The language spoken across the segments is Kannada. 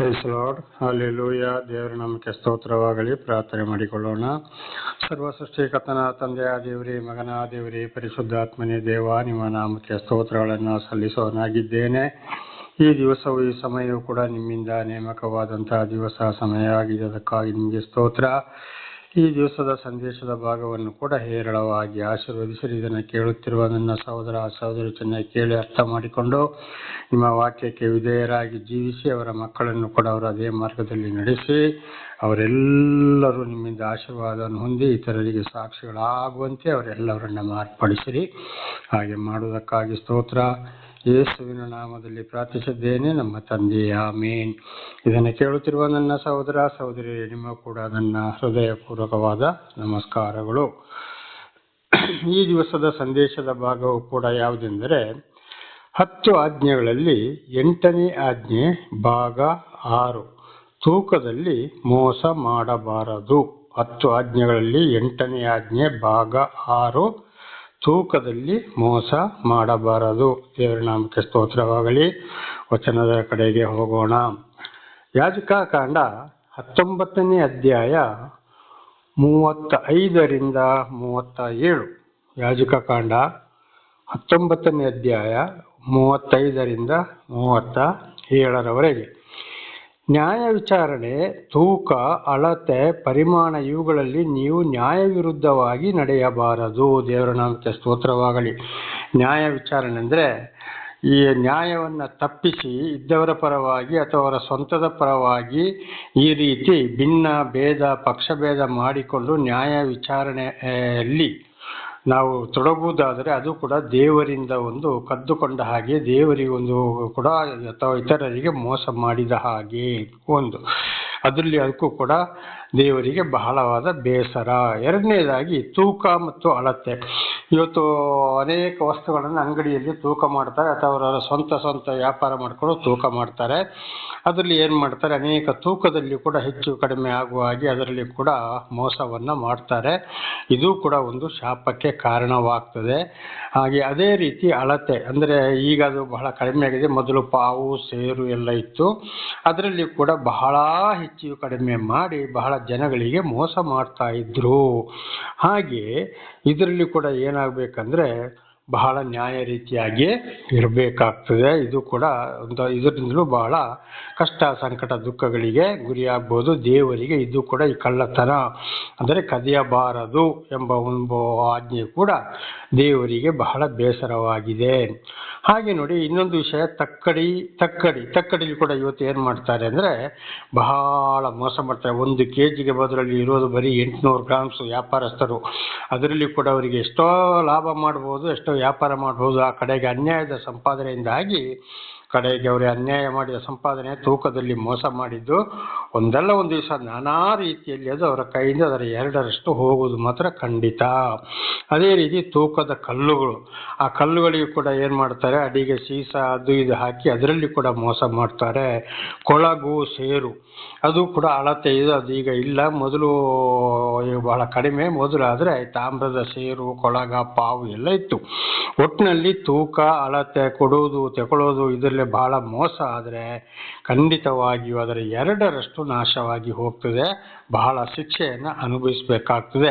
ಲಾರ್ಡ್ ಹಾಲೆಲೂಯ ದೇವರ ನಮಗೆ ಸ್ತೋತ್ರವಾಗಲಿ. ಪ್ರಾರ್ಥನೆ ಮಾಡಿಕೊಳ್ಳೋಣ. ಸರ್ವ ಕಥನ ತಂದೆಯ ದೇವರೇ, ಮಗನ, ದೇವರಿ, ಪರಿಶುದ್ಧಾತ್ಮನೇ, ದೇವ, ನಿಮ್ಮ ನಾಮಕ್ಕೆ ಸ್ತೋತ್ರಗಳನ್ನು ಸಲ್ಲಿಸೋನಾಗಿದ್ದೇನೆ. ಈ ದಿವಸವು, ಈ ಸಮಯವು ಕೂಡ ನಿಮ್ಮಿಂದ ನೇಮಕವಾದಂತಹ ದಿವಸ, ಸಮಯ ಆಗಿದೆ. ಅದಕ್ಕಾಗಿ ನಿಮಗೆ ಸ್ತೋತ್ರ. ಈ ದಿವಸದ ಸಂದೇಶದ ಭಾಗವನ್ನು ಕೂಡ ಹೇರಳವಾಗಿ ಆಶೀರ್ವದಿಸಿರಿ ಇದನ್ನು ಕೇಳುತ್ತಿರುವ ನನ್ನ ಸಹೋದರ ಸಹೋದರಿ ಚೆನ್ನಾಗಿ ಕೇಳಿ ಅರ್ಥ ಮಾಡಿಕೊಂಡು ನಿಮ್ಮ ವಾಕ್ಯಕ್ಕೆ ವಿಧೇಯರಾಗಿ ಜೀವಿಸಿ ಅವರ ಮಕ್ಕಳನ್ನು ಕೂಡ ಅವರು ಅದೇ ಮಾರ್ಗದಲ್ಲಿ ನಡೆಸಿ ಅವರೆಲ್ಲರೂ ನಿಮ್ಮಿಂದ ಆಶೀರ್ವಾದವನ್ನು ಹೊಂದಿ ಇತರರಿಗೆ ಸಾಕ್ಷಿಗಳಾಗುವಂತೆ ಅವರೆಲ್ಲವರನ್ನ ಮಾರ್ಪಡಿಸಿರಿ. ಹಾಗೆ ಮಾಡುವುದಕ್ಕಾಗಿ ಸ್ತೋತ್ರ. ಯೇಸುವಿನ ನಾಮದಲ್ಲಿ ಪ್ರಾರ್ಥಿಸಿದ್ದೇನೆ, ನಮ್ಮ ತಂದೆಯ ಮೇನ್ ಇದನ್ನು ಕೇಳುತ್ತಿರುವ ನನ್ನ ಸಹೋದರ ಸಹೋದರಿ ನಿಮ್ಮ ಕೂಡ ನನ್ನ ಹೃದಯಪೂರ್ವಕವಾದ ನಮಸ್ಕಾರಗಳು. ಈ ದಿವಸದ ಸಂದೇಶದ ಭಾಗವು ಕೂಡ ಯಾವುದೆಂದರೆ, ಹತ್ತು ಆಜ್ಞೆಗಳಲ್ಲಿ ಎಂಟನೇ ಆಜ್ಞೆ ಭಾಗ ಆರು. ತೂಕದಲ್ಲಿ ಮೋಸ ಮಾಡಬಾರದು. ಹತ್ತು ಆಜ್ಞೆಗಳಲ್ಲಿ ಎಂಟನೇ ಆಜ್ಞೆ ಭಾಗ ಆರು. ತೂಕದಲ್ಲಿ ಮೋಸ ಮಾಡಬಾರದು. ದೇವರ ನಾಮಕ್ಕೆ ಸ್ತೋತ್ರವಾಗಲಿ. ವಚನದ ಕಡೆಗೆ ಹೋಗೋಣ. ಯಾಜಕ ಕಾಂಡ ಹತ್ತೊಂಬತ್ತನೇ ಅಧ್ಯಾಯ ಮೂವತ್ತ ಐದರಿಂದ ಮೂವತ್ತ ಏಳು ಯಾಜಕ ಕಾಂಡ ಹತ್ತೊಂಬತ್ತನೇ ಅಧ್ಯಾಯ ಮೂವತ್ತೈದರಿಂದ ಮೂವತ್ತ ಏಳರವರೆಗೆ ನ್ಯಾಯ ವಿಚಾರಣೆ, ತೂಕ, ಅಳತೆ, ಪರಿಮಾಣ ಇವುಗಳಲ್ಲಿ ನೀವು ನ್ಯಾಯ ವಿರುದ್ಧವಾಗಿ ನಡೆಯಬಾರದು. ದೇವರ ನಾಮಕ್ಕೆ ಸ್ತೋತ್ರವಾಗಲಿ. ನ್ಯಾಯ ವಿಚಾರಣೆ ಅಂದರೆ ಈ ನ್ಯಾಯವನ್ನು ತಪ್ಪಿಸಿ ಇದ್ದವರ ಪರವಾಗಿ ಅಥವಾ ಅವರ ಸ್ವಂತದ ಪರವಾಗಿ ಈ ರೀತಿ ಭಿನ್ನ, ಭೇದ, ಪಕ್ಷಭೇದ ಮಾಡಿಕೊಂಡು ನ್ಯಾಯ ವಿಚಾರಣೆಯಲ್ಲಿ ನಾವು ತೊಡಗುವುದಾದರೆ ಅದು ಕೂಡ ದೇವರಿಂದ ಒಂದು ಕದ್ದುಕೊಂಡ ಹಾಗೆ ದೇವರಿಗೆ ಒಂದು ಕೂಡ ಅಥವಾ ಇತರರಿಗೆ ಮೋಸ ಮಾಡಿದ ಹಾಗೆ ಒಂದು. ಅದರಲ್ಲಿ ಅದಕ್ಕೂ ಕೂಡ ದೇವರಿಗೆ ಬಹಳವಾದ ಬೇಸರ. ಎರಡನೇದಾಗಿ ತೂಕ ಮತ್ತು ಅಳತೆ. ಇವತ್ತು ಅನೇಕ ವಸ್ತುಗಳನ್ನು ಅಂಗಡಿಯಲ್ಲಿ ತೂಕ ಮಾಡ್ತಾರೆ ಅಥವಾ ಅವರ ಸ್ವಂತ ಸ್ವಂತ ವ್ಯಾಪಾರ ಮಾಡಿಕೊಂಡು ತೂಕ ಮಾಡ್ತಾರೆ. ಅದರಲ್ಲಿ ಏನು ಮಾಡ್ತಾರೆ, ಅನೇಕ ತೂಕದಲ್ಲಿ ಕೂಡ ಹೆಚ್ಚು ಕಡಿಮೆ ಆಗುವ ಹಾಗೆ ಅದರಲ್ಲಿ ಕೂಡ ಮೋಸವನ್ನು ಮಾಡ್ತಾರೆ. ಇದು ಕೂಡ ಒಂದು ಶಾಪಕ್ಕೆ ಕಾರಣವಾಗ್ತದೆ. ಹಾಗೆ ಅದೇ ರೀತಿ ಅಳತೆ, ಅಂದರೆ ಈಗ ಅದು ಬಹಳ ಕಡಿಮೆ ಆಗಿದೆ. ಮೊದಲು ಪಾವು, ಸೇರು ಎಲ್ಲ ಇತ್ತು. ಅದರಲ್ಲಿ ಕೂಡ ಬಹಳ ಹೆಚ್ಚು ಕಡಿಮೆ ಮಾಡಿ ಬಹಳ ಜನಗಳಿಗೆ ಮೋಸ ಮಾಡ್ತಾ ಇದ್ರು. ಹಾಗೆ ಇದರಲ್ಲಿ ಕೂಡ ಏನಾಗಬೇಕಂದ್ರೆ ಬಹಳ ನ್ಯಾಯ ರೀತಿಯಾಗಿ ಇರಬೇಕಾಗ್ತದೆ. ಇದು ಕೂಡ ಒಂದು ಇದರಿಂದಲೂ ಬಹಳ ಕಷ್ಟ, ಸಂಕಟ, ದುಃಖಗಳಿಗೆ ಗುರಿಯಾಗ್ಬೋದು ದೇವರಿಗೆ ಇದು ಕೂಡ ಈ ಕಳ್ಳತನ ಅಂದರೆ ಕದಿಯಬಾರದು ಎಂಬ ಒಂದು ಆಜ್ಞೆ ಕೂಡ ದೇವರಿಗೆ ಬಹಳ ಬೇಸರವಾಗಿದೆ. ಹಾಗೆ ನೋಡಿ ಇನ್ನೊಂದು ವಿಷಯ, ತಕ್ಕಡಿ ತಕ್ಕಡಿ, ತಕ್ಕಡಿಲಿ ಕೂಡ ಇವತ್ತು ಏನು ಮಾಡ್ತಾರೆ ಅಂದರೆ ಬಹಳ ಮೋಸ ಮಾಡ್ತಾರೆ. ಒಂದು ಕೆ ಜಿಗೆ ಬದಲಲ್ಲಿ ಇರೋದು ಬರೀ ಎಂಟುನೂರು ಗ್ರಾಮ್ಸ್ ವ್ಯಾಪಾರಸ್ಥರು. ಅದರಲ್ಲಿ ಕೂಡ ಅವರಿಗೆ ಎಷ್ಟೋ ಲಾಭ ಮಾಡ್ಬೋದು, ಎಷ್ಟೋ ವ್ಯಾಪಾರ ಮಾಡಬಹುದು ಆ ಕಡೆಗೆ ಅನ್ಯಾಯದ ಸಂಪಾದನೆಯಿಂದಾಗಿ ಕಡೆಗೆ ಅವರೇ ಅನ್ಯಾಯ ಮಾಡಿದ ಸಂಪಾದನೆ ತೂಕದಲ್ಲಿ ಮೋಸ ಮಾಡಿದ್ದು, ಒಂದಲ್ಲ ಒಂದು ದಿವಸ ನಾನಾ ರೀತಿಯಲ್ಲಿ ಅದು ಅವರ ಕೈಯಿಂದ ಅದರ ಎರಡರಷ್ಟು ಹೋಗುವುದು ಮಾತ್ರ ಖಂಡಿತ. ಅದೇ ರೀತಿ ತೂಕದ ಕಲ್ಲುಗಳು, ಆ ಕಲ್ಲುಗಳಿಗೂ ಕೂಡ ಏನು ಮಾಡ್ತಾರೆ, ಅಡಿಗೆ ಸೀಸ ಅದು ಇದು ಹಾಕಿ ಅದರಲ್ಲಿ ಕೂಡ ಮೋಸ ಮಾಡ್ತಾರೆ. ಕೊಳಗು, ಸೇರು, ಅದು ಕೂಡ ಅಳತೆ ಇದೆ ಅದು ಈಗ ಇಲ್ಲ. ಮೊದಲು ಬಹಳ ಕಡಿಮೆ, ಮೊದಲು ಆದರೆ ತಾಮ್ರದ ಸೇರು, ಕೊಳಗ, ಪಾವು ಎಲ್ಲ ಇತ್ತು. ಒಟ್ಟಿನಲ್ಲಿ ತೂಕ, ಅಳತೆ, ಕೊಡುವುದು ತಗೊಳ್ಳೋದು ಇದರಲ್ಲಿ ಬಹಳ ಮೋಸ ಆದರೆ ಖಂಡಿತವಾಗಿಯೂ ಅದರ ಎರಡರಷ್ಟು ನಾಶವಾಗಿ ಹೋಗ್ತದೆ. ಬಹಳ ಶಿಕ್ಷೆಯನ್ನು ಅನುಭವಿಸಬೇಕಾಗ್ತದೆ.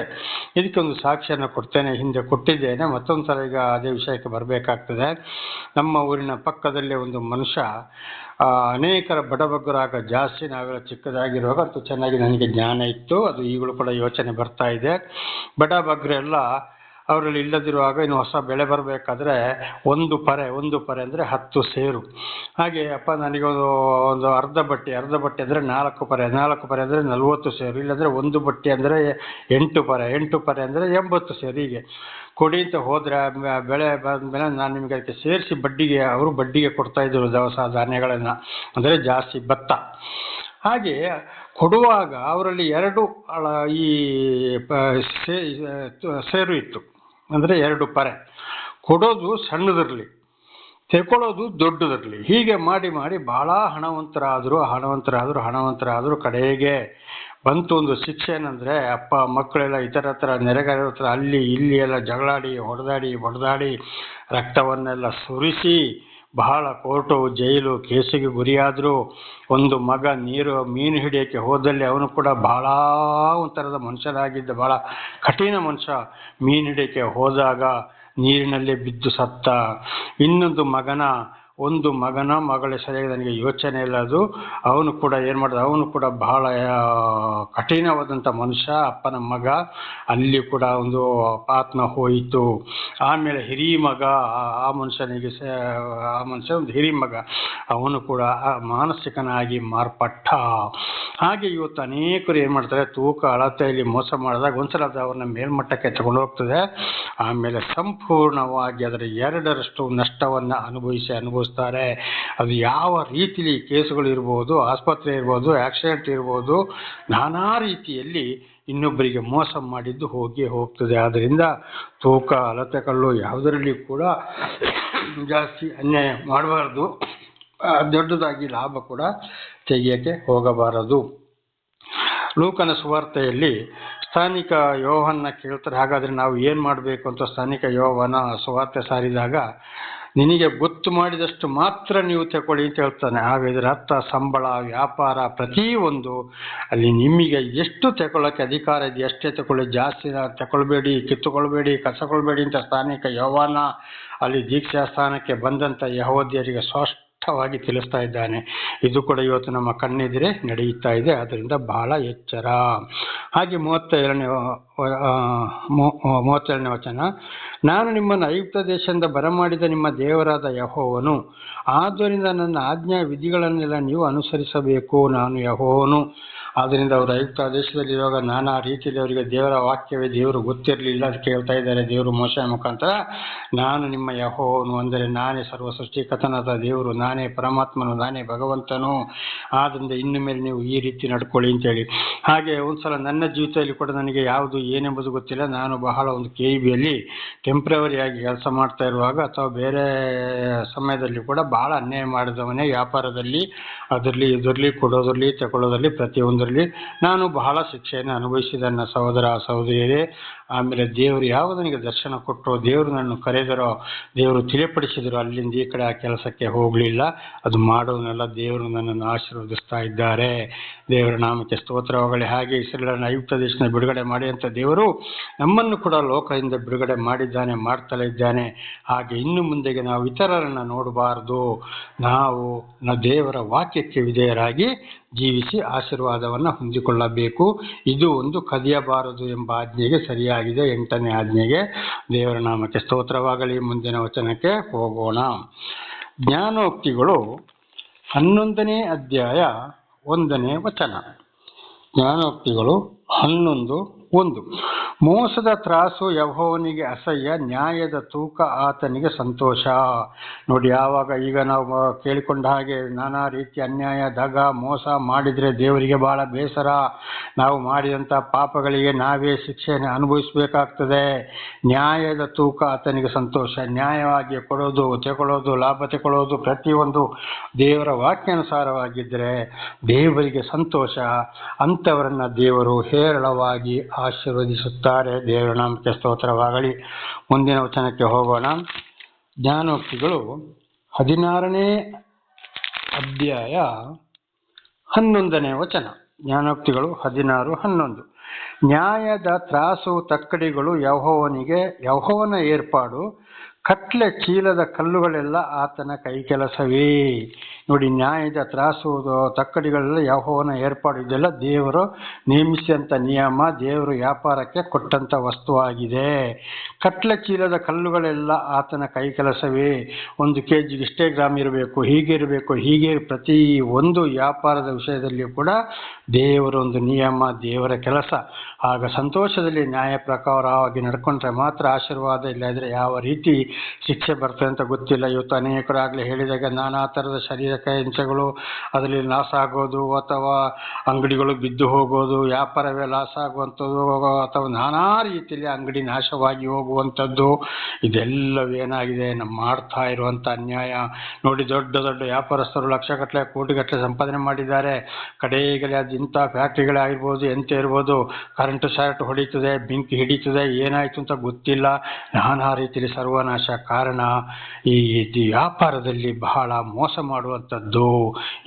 ಇದಕ್ಕೊಂದು ಸಾಕ್ಷಿಯನ್ನು ಕೊಡ್ತೇನೆ, ಹಿಂದೆ ಕೊಟ್ಟಿದ್ದೇನೆ. ಮತ್ತೊಂದು ಸಲ ಈಗ ಅದೇ ವಿಷಯಕ್ಕೆ ಬರಬೇಕಾಗ್ತದೆ. ನಮ್ಮ ಊರಿನ ಪಕ್ಕದಲ್ಲೇ ಒಂದು ಮನುಷ್ಯ ಅನೇಕರ ಬಡಬಗ್ಗರಾಗ ಜಾಸ್ತಿ ನಾವೆಲ್ಲ ಚಿಕ್ಕದಾಗಿರುವಾಗ ಅಂತೂ ಚೆನ್ನಾಗಿ ನನಗೆ ಜ್ಞಾನ ಇತ್ತು. ಅದು ಈಗಲೂ ಕೂಡ ಯೋಚನೆ ಬರ್ತಾ ಇದೆ. ಬಡಬಗ್ಗರೆಲ್ಲ ಅವರಲ್ಲಿ ಇಲ್ಲದಿರುವಾಗ ಇನ್ನು ಹೊಸ ಬೆಳೆ ಬರಬೇಕಾದ್ರೆ ಒಂದು ಪರೆ ಒಂದು ಪರೆ ಅಂದರೆ ಹತ್ತು ಸೇರು. ಹಾಗೆ ಅಪ್ಪ ನನಗೊಂದು, ಒಂದು ಅರ್ಧ ಬಟ್ಟೆ ಅರ್ಧ ಬಟ್ಟೆ ಅಂದರೆ ನಾಲ್ಕು ಪರೆ ನಾಲ್ಕು ಪರೆ ಅಂದರೆ ನಲವತ್ತು ಸೇರು, ಇಲ್ಲಾಂದರೆ ಒಂದು ಬಟ್ಟೆ ಅಂದರೆ ಎಂಟು ಪರೆ ಎಂಟು ಪರೆ ಅಂದರೆ ಎಂಬತ್ತು ಸೇರು, ಹೀಗೆ. ಕೊಡಿ ಅಂತ ಹೋದರೆ ಬೆಳೆ ಬಂದಮೇಲೆ ನಾನು ನಿಮಗೆ ಅದಕ್ಕೆ ಸೇರಿಸಿ ಬಡ್ಡಿಗೆ, ಅವರು ಬಡ್ಡಿಗೆ ಕೊಡ್ತಾ ಇದ್ದರು ದವಸ ಧಾನ್ಯಗಳನ್ನು, ಅಂದರೆ ಜಾಸ್ತಿ ಭತ್ತ. ಹಾಗೆ ಕೊಡುವಾಗ ಅವರಲ್ಲಿ ಎರಡು ಈ ಸೇರು ಇತ್ತು. ಅಂದರೆ ಎರಡು ಪರೆ. ಕೊಡೋದು ಸಣ್ಣದಿರಲಿ ತೆಕೊಳ್ಳೋದು ದೊಡ್ಡದಿರಲಿ. ಹೀಗೆ ಮಾಡಿ ಮಾಡಿ ಭಾಳ ಹಣವಂತರಾದರು, ಹಣವಂತರಾದರೂ ಹಣವಂತರಾದರೂ ಕಡೆಗೆ ಬಂತು ಒಂದು ಶಿಕ್ಷೆ ಏನಂದರೆ, ಅಪ್ಪ, ಮಕ್ಕಳೆಲ್ಲ ಇತರ ಹತ್ರ ನೆರೆಗಾರರ ಹತ್ರ ಅಲ್ಲಿ, ಇಲ್ಲಿ ಎಲ್ಲ ಜಗಳಾಡಿ, ಹೊಡೆದಾಡಿ ಹೊಡೆದಾಡಿ ರಕ್ತವನ್ನೆಲ್ಲ ಸುರಿಸಿ ಬಹಳ ಕೋರ್ಟು, ಜೈಲು, ಕೇಸಿಗೆ ಗುರಿಯಾದರೂ ಒಂದು ಮಗ ನೀರು, ಮೀನು ಹಿಡಿಯೋಕ್ಕೆ ಹೋದಲ್ಲಿ ಅವನು ಕೂಡ ಬಹಳ ಒಂಥರದ ಮನುಷ್ಯನಾಗಿದ್ದ, ಬಹಳ ಕಠಿಣ ಮನುಷ್ಯ. ಮೀನು ಹಿಡಿಯೋಕ್ಕೆ ಹೋದಾಗ ನೀರಿನಲ್ಲಿ ಬಿದ್ದು ಸತ್ತ. ಇನ್ನೊಂದು ಮಗನ ಒಂದು ಮಗನ ಮಗಳ ಸರಿಯಾಗಿ ನನಗೆ ಯೋಚನೆ ಇಲ್ಲ ಅದು. ಅವನು ಕೂಡ ಏನು ಮಾಡಿದ, ಅವನು ಕೂಡ ಬಹಳ ಕಠಿಣವಾದಂಥ ಮನುಷ್ಯ, ಅಪ್ಪನ ಮಗ. ಅಲ್ಲಿ ಕೂಡ ಒಂದು ಆತ್ಮ ಹೋಯಿತು. ಆಮೇಲೆ ಹಿರಿ ಮಗ, ಆ- ಮನುಷ್ಯನಿಗೆ ಆ ಮನುಷ್ಯ ಒಂದು ಹಿರಿ ಮಗ. ಅವನು ಕೂಡ ಮಾನಸಿಕನಾಗಿ ಮಾರ್ಪಟ್ಟ. ಹಾಗೆ ಇವತ್ತು ಅನೇಕರು ಏನು ಮಾಡ್ತಾರೆ, ತೂಕ ಅಳತೆಯಲ್ಲಿ ಮೋಸ ಮಾಡಿದಾಗ ಒಂದ್ಸಲ ಅದು ಅವ್ರನ್ನ ಮೇಲ್ಮಟ್ಟಕ್ಕೆ ತಗೊಂಡು ಹೋಗ್ತದೆ. ಆಮೇಲೆ ಸಂಪೂರ್ಣವಾಗಿ ಅದರ ಎರಡರಷ್ಟು ನಷ್ಟವನ್ನು ಅನುಭವಿಸಿ ಅನುಭವಿಸ್ತಾರೆ ಅದು ಯಾವ ರೀತಿಲಿ ಕೇಸುಗಳು ಇರ್ಬೋದು, ಆಸ್ಪತ್ರೆ ಇರ್ಬೋದು, ಆಕ್ಸಿಡೆಂಟ್ ಇರ್ಬೋದು, ನಾನಾ ರೀತಿಯಲ್ಲಿ ಇನ್ನೊಬ್ಬರಿಗೆ ಮೋಸ ಮಾಡಿದ್ದು ಹೋಗಿ ಹೋಗ್ತದೆ. ಆದ್ದರಿಂದ ತೂಕ, ಅಳತೆ ಕಲ್ಲು ಯಾವುದರಲ್ಲಿ ಕೂಡ ಜಾಸ್ತಿ ಅನ್ಯಾಯ ಮಾಡಬಾರ್ದು. ದೊಡ್ಡದಾಗಿ ಲಾಭ ಕೂಡ ತೆಗೆಯಕ್ಕೆ ಹೋಗಬಾರದು. ಲೂಕನ ಸುವಾರ್ತೆಯಲ್ಲಿ ಸ್ಥಾನಿಕ ಯೋಹನ್ನ ಕೇಳ್ತಾರೆ. ಹಾಗಾದರೆ ನಾವು ಏನು ಮಾಡಬೇಕು ಅಂತ ಸ್ಥಾನಿಕ ಯೋಹನ ಸುವಾರ್ತೆ ಸಾರಿದಾಗ ನಿನಗೆ ಗೊತ್ತು ಮಾಡಿದಷ್ಟು ಮಾತ್ರ ನೀವು ತಗೊಳ್ಳಿ ಅಂತ ಹೇಳ್ತಾನೆ. ಹಾಗಿದ್ರೆ ಅರ್ಥ, ಸಂಬಳ, ವ್ಯಾಪಾರ, ಪ್ರತಿಯೊಂದು ಅಲ್ಲಿ ನಿಮಗೆ ಎಷ್ಟು ತಗೊಳ್ಳೋಕ್ಕೆ ಅಧಿಕಾರ ಇದೆ ಎಷ್ಟೇ ತಗೊಳ್ಳಿ. ಜಾಸ್ತಿ ತಗೊಳ್ಬೇಡಿ, ಕಿತ್ತುಕೊಳ್ಬೇಡಿ ಕಸಕೊಳ್ಬೇಡಿ ಅಂತ ಸ್ಥಾನಿಕ ಯೌವನ ಅಲ್ಲಿ ದೀಕ್ಷಾ ಸ್ಥಾನಕ್ಕೆ ಬಂದಂಥ ಯಹೋದ್ಯರಿಗೆ ಸ್ಪಷ್ಟವಾಗಿ ತಿಳಿಸ್ತಾ ಇದ್ದಾನೆ. ಇದು ಕೂಡ ಇವತ್ತು ನಮ್ಮ ಕಣ್ಣೆದುರೇ ನಡೆಯುತ್ತಾ ಇದೆ. ಅದರಿಂದ ಬಹಳ ಎಚ್ಚರ. ಹಾಗೆ ಮೂವತ್ತ ಎರಡನೇ ಮೂವತ್ತೆರಡನೇ ವಚನ. ನಾನು ನಿಮ್ಮನ್ನು ಐಗುಪ್ತ ದೇಶದಿಂದ ಬರಮಾಡಿದ ನಿಮ್ಮ ದೇವರಾದ ಯಹೋವನು. ಆದ್ದರಿಂದ ನನ್ನ ಆಜ್ಞಾ ವಿಧಿಗಳನ್ನೆಲ್ಲ ನೀವು ಅನುಸರಿಸಬೇಕು. ನಾನು ಯಹೋವನು. ಆದ್ದರಿಂದ ಅವರು ಆಯುಕ್ತ ದೇಶದಲ್ಲಿ ಇವಾಗ ನಾನಾ ರೀತಿಯಲ್ಲಿ ಅವರಿಗೆ ದೇವರ ವಾಕ್ಯವೇ ದೇವರು ಗೊತ್ತಿರಲಿಲ್ಲ ಅಂತ ಕೇಳ್ತಾ ಇದ್ದಾರೆ. ದೇವರು ಮೋಶ ಮುಖಾಂತರ ನಾನು ನಿಮ್ಮ ಯಹೋವನು ಅಂದರೆ ನಾನೇ ಸರ್ವ ಸೃಷ್ಟಿಕತನಾದ ದೇವರು, ನಾನೇ ಪರಮಾತ್ಮನು, ನಾನೇ ಭಗವಂತನು. ಆದ್ದರಿಂದ ಇನ್ನು ಮೇಲೆ ನೀವು ಈ ರೀತಿ ನಡ್ಕೊಳ್ಳಿ ಅಂತೇಳಿ ಹಾಗೆ ಒಂದ್ಸಲ ನನ್ನ ಜೀವಿತದಲ್ಲಿ ಕೂಡ ನನಗೆ ಯಾವುದು ಏನೆಂಬುದು ಗೊತ್ತಿಲ್ಲ. ನಾನು ಬಹಳ ಒಂದು ಕೆ ಇ ಬಿಯಲ್ಲಿ ಟೆಂಪ್ರವರಿಯಾಗಿ ಕೆಲಸ ಮಾಡ್ತಾ ಇರುವಾಗ ಅಥವಾ ಬೇರೆ ಸಮಯದಲ್ಲಿ ಕೂಡ ಬಹಳ ಅನ್ಯಾಯ ಮಾಡಿದವನೇ ವ್ಯಾಪಾರದಲ್ಲಿ, ಅದರಲ್ಲಿ, ಇದರಲ್ಲಿ ತಗೊಳ್ಳೋದರಲ್ಲಿ ತಗೊಳ್ಳೋದ್ರಲ್ಲಿ ಪ್ರತಿಯೊಂದರಲ್ಲಿ ನಾನು ಬಹಳ ಶಿಕ್ಷೆಯನ್ನು ಅನುಭವಿಸಿದ ನನ್ನ ಸಹೋದರ ಸಹೋದರಿಯರೇ ಆಮೇಲೆ ದೇವರು ಯಾವ ನನಗೆ ದರ್ಶನ ಕೊಟ್ಟರು, ದೇವರು ನನ್ನ ಕರೆದರೋ, ದೇವರು ತಿಳಿಪಡಿಸಿದರು, ಅಲ್ಲಿಂದ ಈ ಕಡೆ ಆ ಕೆಲಸಕ್ಕೆ ಹೋಗಲಿಲ್ಲ. ಅದು ಮಾಡೋನೆಲ್ಲ ದೇವರು ನನ್ನನ್ನು ಆಶೀರ್ವದಿಸ್ತಾ ಇದ್ದಾರೆ. ದೇವರ ನಾಮಕ್ಕೆ ಸ್ತೋತ್ರವಾಗಲಿ. ಹಾಗೆ ಇಸ್ರೇಲನ್ನು ಐಗುಪ್ತ ದೇಶನ ಬಿಡುಗಡೆ ಮಾಡಿ ಅಂತ ದೇವರು ನಮ್ಮನ್ನು ಕೂಡ ಲೋಕದಿಂದ ಬಿಡುಗಡೆ ಮಾಡಿದ್ದಾನೆ, ಮಾಡ್ತಲೇ ಇದ್ದಾನೆ. ಹಾಗೆ ಇನ್ನು ಮುಂದೆಗೆ ನಾವು ಇತರರನ್ನು ನೋಡಬಾರದು. ನಾವು ನ ದೇವರ ವಾಕ್ಯಕ್ಕೆ ವಿಧೇಯರಾಗಿ ಜೀವಿಸಿ ಆಶೀರ್ವಾದವನ್ನು ಹೊಂದಿಕೊಳ್ಳಬೇಕು. ಇದು ಒಂದು ಕದಿಯಬಾರದು ಎಂಬ ಆಜ್ಞೆಗೆ ಸರಿಯಾಗಿದೆ ಎಂಟನೇ ಆಜ್ಞೆಗೆ ದೇವರ ನಾಮಕ್ಕೆ ಸ್ತೋತ್ರವಾಗಲಿ. ಮುಂದಿನ ವಚನಕ್ಕೆ ಹೋಗೋಣ. ಜ್ಞಾನೋಕ್ತಿಗಳು ಹನ್ನೊಂದನೇ ಅಧ್ಯಾಯ ಒಂದನೇ ವಚನ. ಜ್ಞಾನೋಕ್ತಿಗಳು ಹನ್ನೊಂದು ಒಂದು, ಮೋಸದ ತ್ರಾಸು ಯಹೋವನಿಗೆ ಅಸಹ್ಯ, ನ್ಯಾಯದ ತೂಕ ಆತನಿಗೆ ಸಂತೋಷ. ನೋಡಿ ಯಾವಾಗ ಈಗ ನಾವು ಕೇಳಿಕೊಂಡ ಹಾಗೆ ನಾನಾ ರೀತಿಯ ಅನ್ಯಾಯ, ದಗ, ಮೋಸ ಮಾಡಿದರೆ ದೇವರಿಗೆ ಬಹಳ ಬೇಸರ. ನಾವು ಮಾಡಿದಂಥ ಪಾಪಗಳಿಗೆ ನಾವೇ ಶಿಕ್ಷೆಯನ್ನು ಅನುಭವಿಸಬೇಕಾಗ್ತದೆ. ನ್ಯಾಯದ ತೂಕ ಆತನಿಗೆ ಸಂತೋಷ. ನ್ಯಾಯವಾಗಿ ಕೊಡೋದು, ತಗೊಳ್ಳೋದು, ಲಾಭ ತಗೊಳ್ಳೋದು ಪ್ರತಿಯೊಂದು ದೇವರ ವಾಕ್ಯಾನುಸಾರವಾಗಿದ್ದರೆ ದೇವರಿಗೆ ಸಂತೋಷ. ಅಂಥವರನ್ನು ದೇವರು ಹೇರಳವಾಗಿ ಆಶೀರ್ವದಿಸುತ್ತಾರೆ. ದೇವರ ನಾಮಕ್ಕೆ ಸ್ತೋತ್ರವಾಗಲಿ. ಮುಂದಿನ ವಚನಕ್ಕೆ ಹೋಗೋಣ. ಜ್ಞಾನೋಕ್ತಿಗಳು ಹದಿನಾರನೇ ಅಧ್ಯಾಯ ಹನ್ನೊಂದನೇ ವಚನ. ಜ್ಞಾನೋಕ್ತಿಗಳು ಹದಿನಾರು, ಹನ್ನೊಂದು. ನ್ಯಾಯದ ತ್ರಾಸು ತಕ್ಕಡಿಗಳು ಯಹೋವನಿಗೆ, ಯಹೋವನ ಏರ್ಪಾಡು ಕಟ್ಲೆ ಚೀಲದ ಕಲ್ಲುಗಳೆಲ್ಲ ಆತನ ಕೈಕೆಲಸವೇ. ನೋಡಿ, ನ್ಯಾಯದ ತ್ರಾಸು ತಕ್ಕಡಿಗಳೆಲ್ಲ ಯಹೋವನ ಏರ್ಪಾಡು. ಇದೆಲ್ಲ ದೇವರು ನೇಮಿಸಿದಂಥ ನಿಯಮ, ದೇವರು ವ್ಯಾಪಾರಕ್ಕೆ ಕೊಟ್ಟಂಥ ವಸ್ತುವಾಗಿದೆ. ಕಟ್ಲ ಚೀಲದ ಕಲ್ಲುಗಳೆಲ್ಲ ಆತನ ಕೈ ಕೆಲಸವೇ ಒಂದು ಕೆ ಜಿಗೆ ಇಷ್ಟೇ ಗ್ರಾಮ್ ಇರಬೇಕು, ಹೀಗೆ ಇರಬೇಕು, ಹೀಗೆ ಪ್ರತಿ ಒಂದು ವ್ಯಾಪಾರದ ವಿಷಯದಲ್ಲಿಯೂ ಕೂಡ ದೇವರ ಒಂದು ನಿಯಮ, ದೇವರ ಕೆಲಸ. ಆಗ ಸಂತೋಷದಲ್ಲಿ ನ್ಯಾಯ ಪ್ರಕಾರವಾಗಿ ನಡ್ಕೊಂಡ್ರೆ ಮಾತ್ರ ಆಶೀರ್ವಾದ, ಇಲ್ಲದ್ರೆ ಯಾವ ರೀತಿ ಶಿಕ್ಷೆ ಬರ್ತದೆ ಅಂತ ಗೊತ್ತಿಲ್ಲ. ಇವತ್ತು ಅನೇಕರಾಗಲೇ ಹೇಳಿದಾಗ, ನಾನಾ ಥರದ ಶರೀರ ಹಿಂಸೆಗಳು ಅದರಲ್ಲಿ ಲಾಸ್ ಆಗೋದು ಅಥವಾ ಅಂಗಡಿಗಳು ಬಿದ್ದು ಹೋಗೋದು, ವ್ಯಾಪಾರವೇ ಲಾಸ್ ಆಗುವಂಥದ್ದು ಅಥವಾ ನಾನಾ ರೀತಿಯಲ್ಲಿ ಅಂಗಡಿ ನಾಶವಾಗಿ ಹೋಗುವಂಥದ್ದು ಇದೆಲ್ಲವೇನಾಗಿದೆ ನಮ್ಮ ಮಾಡ್ತಾ ಇರುವಂಥ ಅನ್ಯಾಯ. ನೋಡಿ, ದೊಡ್ಡ ದೊಡ್ಡ ವ್ಯಾಪಾರಸ್ಥರು ಲಕ್ಷಗಟ್ಟಲೆ, ಕೋಟಿಗಟ್ಟಲೆ ಸಂಪಾದನೆ ಮಾಡಿದ್ದಾರೆ. ಕಡೆಗೆ ಅದು ಇಂಥ ಫ್ಯಾಕ್ಟ್ರಿಗಳೇ ಆಗಿರ್ಬೋದು ಎಂತ ಇರ್ಬೋದು ಕರೆಂಟ್ ಶಾರ್ಟ್ ಹೊಡೀತದೆ, ಬೆಂಕಿ ಹಿಡಿತದೆ, ಏನಾಯಿತು ಅಂತ ಗೊತ್ತಿಲ್ಲ. ನಾನಾ ರೀತಿಯಲ್ಲಿ ಸರ್ವನಾಶ ಕಾರಣ. ಈ ವ್ಯಾಪಾರದಲ್ಲಿ ಬಹಳ ಮೋಸ ಮಾಡುವಂಥದ್ದು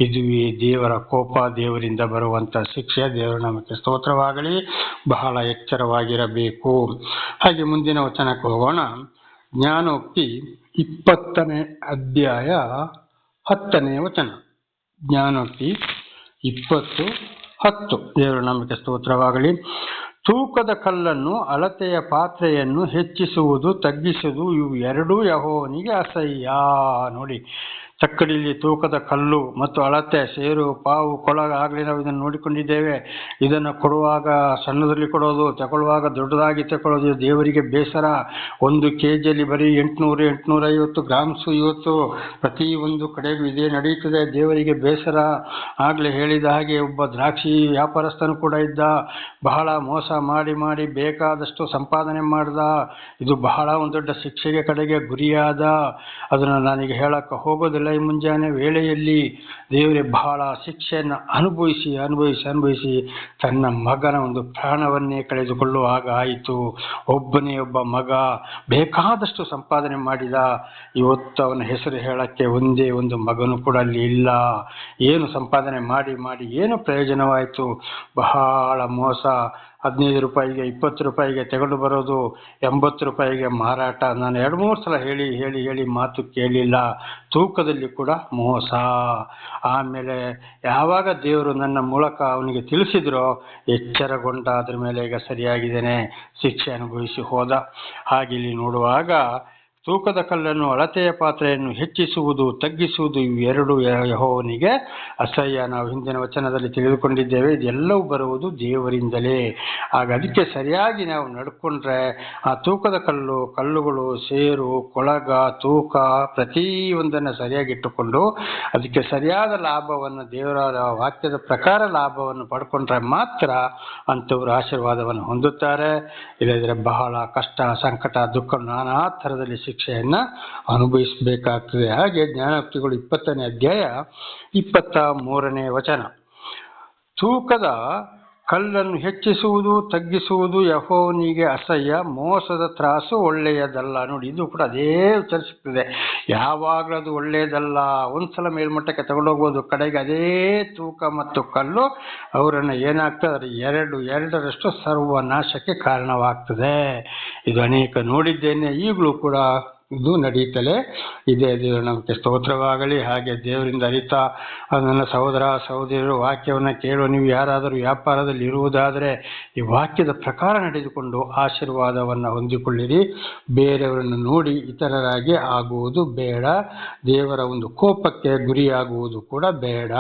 ಇದು ಈ ದೇವರ ಕೋಪ, ದೇವರಿಂದ ಬರುವಂಥ ಶಿಕ್ಷೆ, ದೇವರು ನಮಗೆ ಸ್ತೋತ್ರವಾಗಲಿ, ಬಹಳ ಎಚ್ಚರವಾಗಿರಬೇಕು. ಹಾಗೆ ಮುಂದಿನ ವಚನಕ್ಕೆ ಹೋಗೋಣ. ಜ್ಞಾನೋಕ್ತಿ ಇಪ್ಪತ್ತನೇ ಅಧ್ಯಾಯ ಹತ್ತನೇ ವಚನ. ಜ್ಞಾನೋಕ್ತಿ ಇಪ್ಪತ್ತು ಹತ್ತು. ದೇವರು ನಮಗೆ ಸ್ತೋತ್ರವಾಗಲಿ. ತೂಕದ ಕಲ್ಲನ್ನು ಅಳತೆಯ ಪಾತ್ರೆಯನ್ನು ಹೆಚ್ಚಿಸುವುದು, ತಗ್ಗಿಸುವುದು, ಇವು ಎರಡೂ ಯಹೋವನಿಗೆ ಅಸಹ್ಯ. ನೋಡಿ ತಕ್ಕಡಿಯಲ್ಲಿ ತೂಕದ ಕಲ್ಲು ಮತ್ತು ಅಳತೆ, ಸೇರು, ಪಾವು, ಕೊಳಗ ಆಗಲಿ ನಾವು ಇದನ್ನು ನೋಡಿಕೊಂಡಿದ್ದೇವೆ. ಇದನ್ನು ಕೊಡುವಾಗ ಸಣ್ಣದಲ್ಲಿ ಕೊಡೋದು, ತಗೊಳ್ಳುವಾಗ ದೊಡ್ಡದಾಗಿ ತಗೊಳ್ಳೋದು ದೇವರಿಗೆ ಬೇಸರ. ಒಂದು ಕೆ ಜಿಯಲ್ಲಿ ಬರೀ ಎಂಟುನೂರು ಎಂಟುನೂರ ಐವತ್ತು ಗ್ರಾಮ್ಸು ಇವತ್ತು ಪ್ರತಿ ಒಂದು ಕಡೆಗೂ ಇದೇ ನಡೆಯುತ್ತದೆ. ದೇವರಿಗೆ ಬೇಸರ ಆಗಲೇ ಹೇಳಿದ ಹಾಗೆ ಒಬ್ಬ ದ್ರಾಕ್ಷಿ ವ್ಯಾಪಾರಸ್ಥನು ಕೂಡ ಇದ್ದ. ಬಹಳ ಮೋಸ ಮಾಡಿ ಮಾಡಿ ಬೇಕಾದಷ್ಟು ಸಂಪಾದನೆ ಮಾಡಿದ. ಇದು ಬಹಳ ಒಂದು ದೊಡ್ಡ ಶಿಕ್ಷೆಗೆ ಕಡೆಗೆ ಗುರಿಯಾದ. ಅದನ್ನು ನನಗೆ ಹೇಳಕ್ಕೆ ಹೋಗೋದಿಲ್ಲ. ಈ ಮುಂಜಾನೆ ವೇಳೆಯಲ್ಲಿ ದೇವರೇ ಬಹಳ ಶಿಕ್ಷೆಯನ್ನು ಅನುಭವಿಸಿ ಅನುಭವಿಸಿ ಅನುಭವಿಸಿ ತನ್ನ ಮಗನ ಒಂದು ಪ್ರಾಣವನ್ನೇ ಕಳೆದುಕೊಳ್ಳುವಾಗ ಆಯಿತು. ಒಬ್ಬನೇ ಒಬ್ಬ ಮಗ ಬೇಕಾದಷ್ಟು ಸಂಪಾದನೆ ಮಾಡಿದ. ಇವತ್ತು ಅವನ ಹೆಸರು ಹೇಳಕ್ಕೆ ಒಂದೇ ಒಂದು ಮಗನು ಕೂಡ ಅಲ್ಲಿ ಇಲ್ಲ. ಏನು ಸಂಪಾದನೆ ಮಾಡಿ ಮಾಡಿ ಏನು ಪ್ರಯೋಜನವಾಯಿತು? ಬಹಳ ಮೋಸ. ಹದಿನೈದು ರೂಪಾಯಿಗೆ, ಇಪ್ಪತ್ತು ರೂಪಾಯಿಗೆ ತಗೊಂಡು ಬರೋದು, ಎಂಬತ್ತು ರೂಪಾಯಿಗೆ ಮಾರಾಟ. ನಾನು ಎರಡು ಮೂರು ಸಲ ಹೇಳಿ ಹೇಳಿ ಹೇಳಿ ಮಾತು ಕೇಳಿಲ್ಲ. ತೂಕದಲ್ಲಿ ಕೂಡ ಮೋಸ. ಆಮೇಲೆ ಯಾವಾಗ ದೇವರು ನನ್ನ ಮೂಲಕ ಅವನಿಗೆ ತಿಳಿಸಿದ್ರೋ, ಎಚ್ಚರಗೊಂಡ ಅದ್ರ ಮೇಲೆ ಈಗ ಸರಿಯಾಗಿದ್ದೇನೆ. ಶಿಕ್ಷೆ ಅನುಭವಿಸಿ ಹೋದ ಹಾಗೆ ಇಲ್ಲಿ ನೋಡುವಾಗ ತೂಕದ ಕಲ್ಲನ್ನು ಅಳತೆಯ ಪಾತ್ರೆಯನ್ನು ಹೆಚ್ಚಿಸುವುದು, ತಗ್ಗಿಸುವುದು ಇವೆರಡು ಯಹೋವನಿಗೆ ಅಸಹ್ಯ. ನಾವು ಹಿಂದಿನ ವಚನದಲ್ಲಿ ತಿಳಿದುಕೊಂಡಿದ್ದೇವೆ, ಇದೆಲ್ಲವೂ ಬರುವುದು ದೇವರಿಂದಲೇ. ಆಗ ಅದಕ್ಕೆ ಸರಿಯಾಗಿ ನಾವು ನಡ್ಕೊಂಡ್ರೆ ಆ ತೂಕದ ಕಲ್ಲು, ಕಲ್ಲುಗಳು ಸೇರು, ಕೊಳಗ, ತೂಕ ಪ್ರತಿಯೊಂದನ್ನು ಸರಿಯಾಗಿಟ್ಟುಕೊಂಡು ಅದಕ್ಕೆ ಸರಿಯಾದ ಲಾಭವನ್ನು ದೇವರ ವಾಕ್ಯದ ಪ್ರಕಾರ ಲಾಭವನ್ನು ಪಡ್ಕೊಂಡ್ರೆ ಮಾತ್ರ ಅಂಥವರು ಆಶೀರ್ವಾದವನ್ನು ಹೊಂದುತ್ತಾರೆ. ಇಲ್ಲದಿದ್ದರೆ ಬಹಳ ಕಷ್ಟ, ಸಂಕಟ, ದುಃಖ ನಾನಾ ಥರದಲ್ಲಿ ಶಿಕ್ಷೆಯನ್ನ ಅನುಭವಿಸಬೇಕಾಗ್ತದೆ. ಹಾಗೆ ಜ್ಞಾನೋಕ್ತಿಗಳು ಇಪ್ಪತ್ತನೇ ಅಧ್ಯಾಯ ಇಪ್ಪತ್ತ ಮೂರನೇ ವಚನ. ತೂಕದ ಕಲ್ಲನ್ನು ಹೆಚ್ಚಿಸುವುದು, ತಗ್ಗಿಸುವುದು ಯಹೋವನಿಗೆ ಅಸಹ್ಯ, ಮೋಸದ ತ್ರಾಸು ಒಳ್ಳೆಯದಲ್ಲ. ನೋಡಿ, ಇದು ಕೂಡ ಅದೇ ಉಚ್ಚರಿಸುತ್ತದೆ ಯಾವಾಗಲೂ ಅದು ಒಳ್ಳೆಯದಲ್ಲ. ಒಂದ್ಸಲ ಮೇಲ್ಮಟ್ಟಕ್ಕೆ ತಗೊಂಡೋಗ್ಬೋದು. ಕಡೆಗೆ ಅದೇ ತೂಕ ಮತ್ತು ಕಲ್ಲು, ಅವರನ್ನು ಏನಾಗ್ತದೆ? ಎರಡು, ಎರಡರಷ್ಟು ಸರ್ವನಾಶಕ್ಕೆ ಕಾರಣವಾಗ್ತದೆ. ಇದು ಅನೇಕ ನೋಡಿದ್ದೇನೆ. ಈಗಲೂ ಕೂಡ ಇದು ನಡೀತಲೇ ಇದೆ. ದೇವರು ನಮಗೆ ಸ್ತೋತ್ರವಾಗಲಿ, ಹಾಗೆ ದೇವರಿಂದ ಅರಿತ ನನ್ನ ಸಹೋದರ, ಸಹೋದರಿಯರು ವಾಕ್ಯವನ್ನು ಕೇಳುವ ನೀವು ಯಾರಾದರೂ ವ್ಯಾಪಾರದಲ್ಲಿ ಇರುವುದಾದರೆ, ಈ ವಾಕ್ಯದ ಪ್ರಕಾರ ನಡೆದುಕೊಂಡು ಆಶೀರ್ವಾದವನ್ನು ಹೊಂದಿಕೊಳ್ಳಿರಿ. ಬೇರೆಯವರನ್ನು ನೋಡಿ ಇತರರಾಗಿ ಆಗುವುದು ಬೇಡ. ದೇವರ ಒಂದು ಕೋಪಕ್ಕೆ ಗುರಿಯಾಗುವುದು ಕೂಡ ಬೇಡ.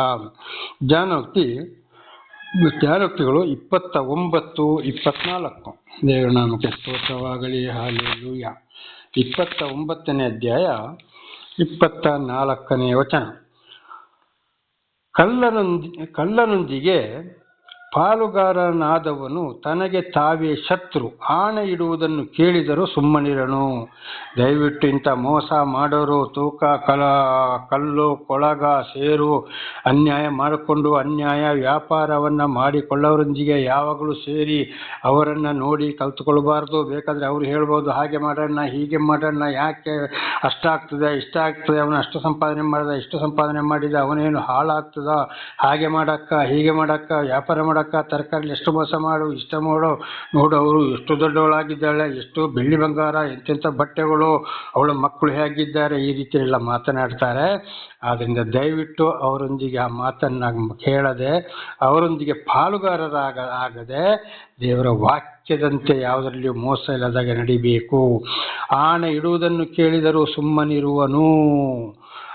ಜಾನೋಕ್ತಿ ಜ್ಞಾನೋಕ್ತಿಗಳು ಇಪ್ಪತ್ತ ಒಂಬತ್ತು ಇಪ್ಪತ್ನಾಲ್ಕು. ದೇವರ ನಾಮಕ್ಕೆ ಸ್ತೋತ್ರವಾಗಲಿ. ಹಾಲೆಲೂಯ ಇಪ್ಪತ್ತ ಒಂಬತ್ತನೇ ಅಧ್ಯಾಯ ಇಪ್ಪತ್ತ ನಾಲ್ಕನೇ ವಚನ. ಕಳ್ಳನೊಂದಿ ಕಳ್ಳನೊಂದಿಗೆ ಪಾಲುಗಾರನಾದವನು ತನಗೆ ತಾವೇ ಶತ್ರು ಆಣೆ ಇಡುವುದನ್ನು ಕೇಳಿದರೂ ಸುಮ್ಮನಿರನು. ದಯವಿಟ್ಟು ಇಂಥ ಮೋಸ ಮಾಡೋರು ತೂಕ, ಕಲ, ಕಲ್ಲು, ಕೊಳಗ, ಸೇರು, ಅನ್ಯಾಯ ಮಾಡಿಕೊಂಡು ಅನ್ಯಾಯ ವ್ಯಾಪಾರವನ್ನು ಮಾಡಿಕೊಳ್ಳೋರೊಂದಿಗೆ ಯಾವಾಗಲೂ ಸೇರಿ ಅವರನ್ನು ನೋಡಿ ಕಲ್ತುಕೊಳ್ಬಾರ್ದು. ಬೇಕಾದರೆ ಅವ್ರು ಹೇಳ್ಬೋದು, ಹಾಗೆ ಮಾಡೋಣ, ಹೀಗೆ ಮಾಡೋಣ, ಯಾಕೆ ಅಷ್ಟಾಗ್ತದೆ, ಇಷ್ಟ ಆಗ್ತದೆ, ಅವನು ಅಷ್ಟು ಸಂಪಾದನೆ ಮಾಡಿದ, ಇಷ್ಟು ಸಂಪಾದನೆ ಮಾಡಿದ, ಅವನೇನು ಹಾಳಾಗ್ತದ, ಹಾಗೆ ಮಾಡಕ್ಕ, ಹೀಗೆ ಮಾಡಕ್ಕ, ವ್ಯಾಪಾರ ಮಾಡಕ್ಕ ತರಕಾರಿ ಎಷ್ಟು ಮೋಸ ಮಾಡು, ಇಷ್ಟ ಮಾಡು, ನೋಡು ಅವರು ಎಷ್ಟು ದೊಡ್ಡವಳಾಗಿದ್ದಾಳೆ, ಎಷ್ಟು ಬೆಳ್ಳಿ ಬಂಗಾರ, ಎಂತೆಂಥ ಬಟ್ಟೆಗಳು, ಅವಳ ಮಕ್ಕಳು ಹೇಗಿದ್ದಾರೆ, ಈ ರೀತಿ ಎಲ್ಲ ಮಾತನಾಡ್ತಾರೆ. ಆದ್ದರಿಂದ ದಯವಿಟ್ಟು ಅವರೊಂದಿಗೆ ಆ ಮಾತನ್ನ ಕೇಳದೆ, ಅವರೊಂದಿಗೆ ಪಾಲುಗಾರರಾಗ ಆಗದೆ, ದೇವರ ವಾಕ್ಯದಂತೆ ಯಾವುದರಲ್ಲಿಯೂ ಮೋಸ ಇಲ್ಲದಾಗ ನಡಿಬೇಕು. ಆಣೆ ಇಡುವುದನ್ನು ಕೇಳಿದರೂ ಸುಮ್ಮನಿರುವನು.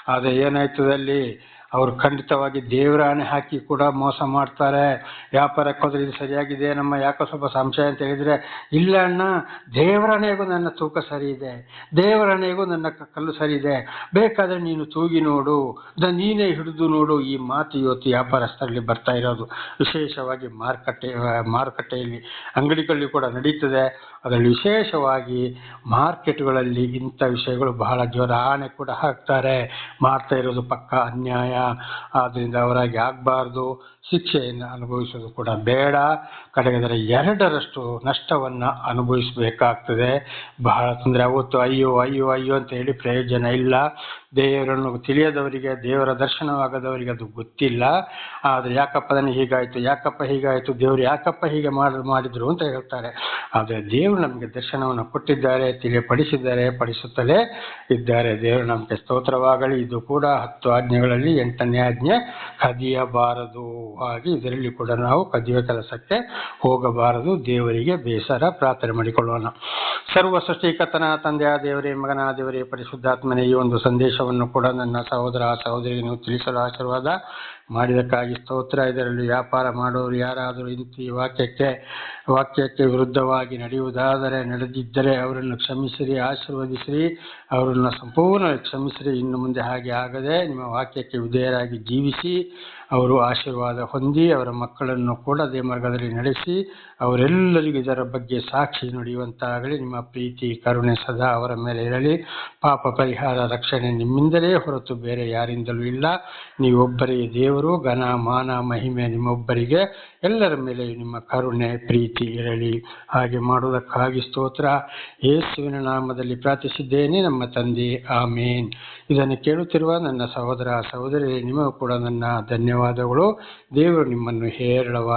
ಆದರೆ ಏನಾಯ್ತದೆ ಅಲ್ಲಿ? ಅವರು ಖಂಡಿತವಾಗಿ ದೇವರ ಆಣೆ ಹಾಕಿ ಕೂಡ ಮೋಸ ಮಾಡ್ತಾರೆ. ವ್ಯಾಪಾರಕ್ಕೆ ಇದು ಸರಿಯಾಗಿದೆ, ನಮ್ಮ ಯಾಕೋ ಸ್ವಲ್ಪ ಸಂಶಯ ಅಂತ ಹೇಳಿದ್ರೆ, ಇಲ್ಲ ಅಣ್ಣ ದೇವರನೆಗೂ ನನ್ನ ತೂಕ ಸರಿ ಇದೆ. ದೇವರನೆಗೂ ನನ್ನ ಕಲ್ಲು ಸರಿ ಇದೆ. ಬೇಕಾದ್ರೆ ನೀನು ತೂಗಿ ನೋಡು, ದ, ನೀನೇ ಹಿಡಿದು ನೋಡು ಈ ಮಾತು ಇವತ್ತು ವ್ಯಾಪಾರಸ್ಥರಲ್ಲಿ ಬರ್ತಾ ಇರೋದು. ವಿಶೇಷವಾಗಿ ಮಾರುಕಟ್ಟೆ, ಮಾರುಕಟ್ಟೆಯಲ್ಲಿ, ಅಂಗಡಿಗಳಲ್ಲಿ ಕೂಡ ನಡೀತದೆ. ಅದರಲ್ಲಿ ವಿಶೇಷವಾಗಿ ಮಾರ್ಕೆಟ್ಗಳಲ್ಲಿ ಇಂಥ ವಿಷಯಗಳು ಬಹಳ ಜೋರ ಆಣೆ ಕೂಡ ಹಾಕ್ತಾರೆ. ಮಾಡ್ತಾ ಇರೋದು ಪಕ್ಕ ಅನ್ಯಾಯ ಆದ್ದರಿಂದ ಅವರಾಗಿ ಆಗಬಾರ್ದು, ಶಿಕ್ಷೆಯನ್ನು ಅನುಭವಿಸೋದು ಕೂಡ ಬೇಡ. ಕಡೆಗೆದರೆ ಎರಡರಷ್ಟು ನಷ್ಟವನ್ನು ಅನುಭವಿಸಬೇಕಾಗ್ತದೆ. ಬಹಳ ತೊಂದರೆ ಅವತ್ತು ಅಯ್ಯೋ ಅಯ್ಯೋ ಅಯ್ಯೋ ಅಂತ ಹೇಳಿ ಪ್ರಯೋಜನ ಇಲ್ಲ. ದೇವರನ್ನು ತಿಳಿಯದವರಿಗೆ, ದೇವರ ದರ್ಶನವಾಗದವರಿಗೆ ಅದು ಗೊತ್ತಿಲ್ಲ. ಆದರೆ ಯಾಕಪ್ಪ ನನಗೆ ಹೀಗಾಯಿತು, ಯಾಕಪ್ಪ ಹೀಗಾಯಿತು, ದೇವರು ಯಾಕಪ್ಪ ಹೀಗೆ ಮಾಡಿ, ಮಾಡಿದ್ರು ಅಂತ ಹೇಳ್ತಾರೆ. ಆದರೆ ದೇವರು ನಮಗೆ ದರ್ಶನವನ್ನು ಕೊಟ್ಟಿದ್ದಾರೆ, ತಿಳಿಯಪಡಿಸಿದ್ದಾರೆ, ಪಡಿಸುತ್ತಲೇ ಇದ್ದಾರೆ. ದೇವರು ನಮಗೆ ಸ್ತೋತ್ರವಾಗಲಿ, ಇದು ಕೂಡ ಹತ್ತು ಆಜ್ಞೆಗಳಲ್ಲಿ ಎಂಟನೇ ಆಜ್ಞೆ, ಕದಿಯಬಾರದು ಹಾಗೆ ಇದರಲ್ಲಿ ಕೂಡ ನಾವು ಕದಿಯುವ ಕೆಲಸಕ್ಕೆ ಹೋಗಬಾರದು. ದೇವರಿಗೆ ಬೇಸರ ಪ್ರಾರ್ಥನೆ ಮಾಡಿಕೊಳ್ಳೋಣ. ಸರ್ವ ಸೃಷ್ಟಿಕತನ ತಂದೆಯ ದೇವರೇ ಮಗನ ದೇವರೇ, ಪರಿಶುದ್ಧಾತ್ಮನೇ, ಈ ಒಂದು ಸಂದೇಶವನ್ನು ಕೂಡ ನನ್ನ ಸಹೋದರ ಸಹೋದರಿಗೆ ನೀವು ತಿಳಿಸಲು ಆಶೀರ್ವಾದ ಮಾಡಿದಕ್ಕಾಗಿ ಸ್ತೋತ್ರ. ಇದರಲ್ಲಿ ವ್ಯಾಪಾರ ಮಾಡೋರು ಯಾರಾದರೂ ಇಂತಿ ವಾಕ್ಯಕ್ಕೆ ವಾಕ್ಯಕ್ಕೆ ವಿರುದ್ಧವಾಗಿ ನಡೆಯುವುದಾದರೆ, ನಡೆದಿದ್ದರೆ ಅವರನ್ನು ಕ್ಷಮಿಸಿರಿ, ಆಶೀರ್ವದಿಸಿರಿ, ಅವರನ್ನು ಸಂಪೂರ್ಣ ಕ್ಷಮಿಸಿರಿ. ಇನ್ನು ಮುಂದೆ ಹಾಗೆ ಆಗದೆ ನಿಮ್ಮ ವಾಕ್ಯಕ್ಕೆ ವಿಧೇಯರಾಗಿ ಜೀವಿಸಿ ಅವರು ಆಶೀರ್ವಾದ ಹೊಂದಿ ಅವರ ಮಕ್ಕಳನ್ನು ಕೂಡ ಅದೇ ಮಾರ್ಗದಲ್ಲಿ ನಡೆಸಿ ಅವರೆಲ್ಲರಿಗೂ ಇದರ ಬಗ್ಗೆ ಸಾಕ್ಷಿ ನುಡಿಯುವಂತಾಗಲಿ. ನಿಮ್ಮ ಪ್ರೀತಿ, ಕರುಣೆ ಸದಾ ಅವರ ಮೇಲೆ ಇರಲಿ. ಪಾಪ ಪರಿಹಾರ ರಕ್ಷಣೆ ನಿಮ್ಮಿಂದಲೇ ಹೊರತು ಬೇರೆ ಯಾರಿಂದಲೂ ಇಲ್ಲ. ನೀವೊಬ್ಬರೇ ದೇವರು, ಘನ, ಮಾನ, ಮಹಿಮೆ ನಿಮ್ಮೊಬ್ಬರಿಗೆ. ಎಲ್ಲರ ಮೇಲೆ ನಿಮ್ಮ ಕರುಣೆ, ಪ್ರೀತಿ ಇರಲಿ. ಹಾಗೆ ಮಾಡುವುದಕ್ಕಾಗಿ ಸ್ತೋತ್ರ. ಯೇಸುವಿನ ನಾಮದಲ್ಲಿ ಪ್ರಾರ್ಥಿಸಿದ್ದೇನೆ ನಮ್ಮ ತಂದೆ. ಆಮೇನ್. ಇದನ್ನು ಕೇಳುತ್ತಿರುವ ನನ್ನ ಸಹೋದರ ಸಹೋದರಿ, ನಿಮಗೂ ಕೂಡ ನನ್ನ ಧನ್ಯವಾದಗಳು. ದೇವರು ನಿಮ್ಮನ್ನು ಹೇರಳವಾಗಿ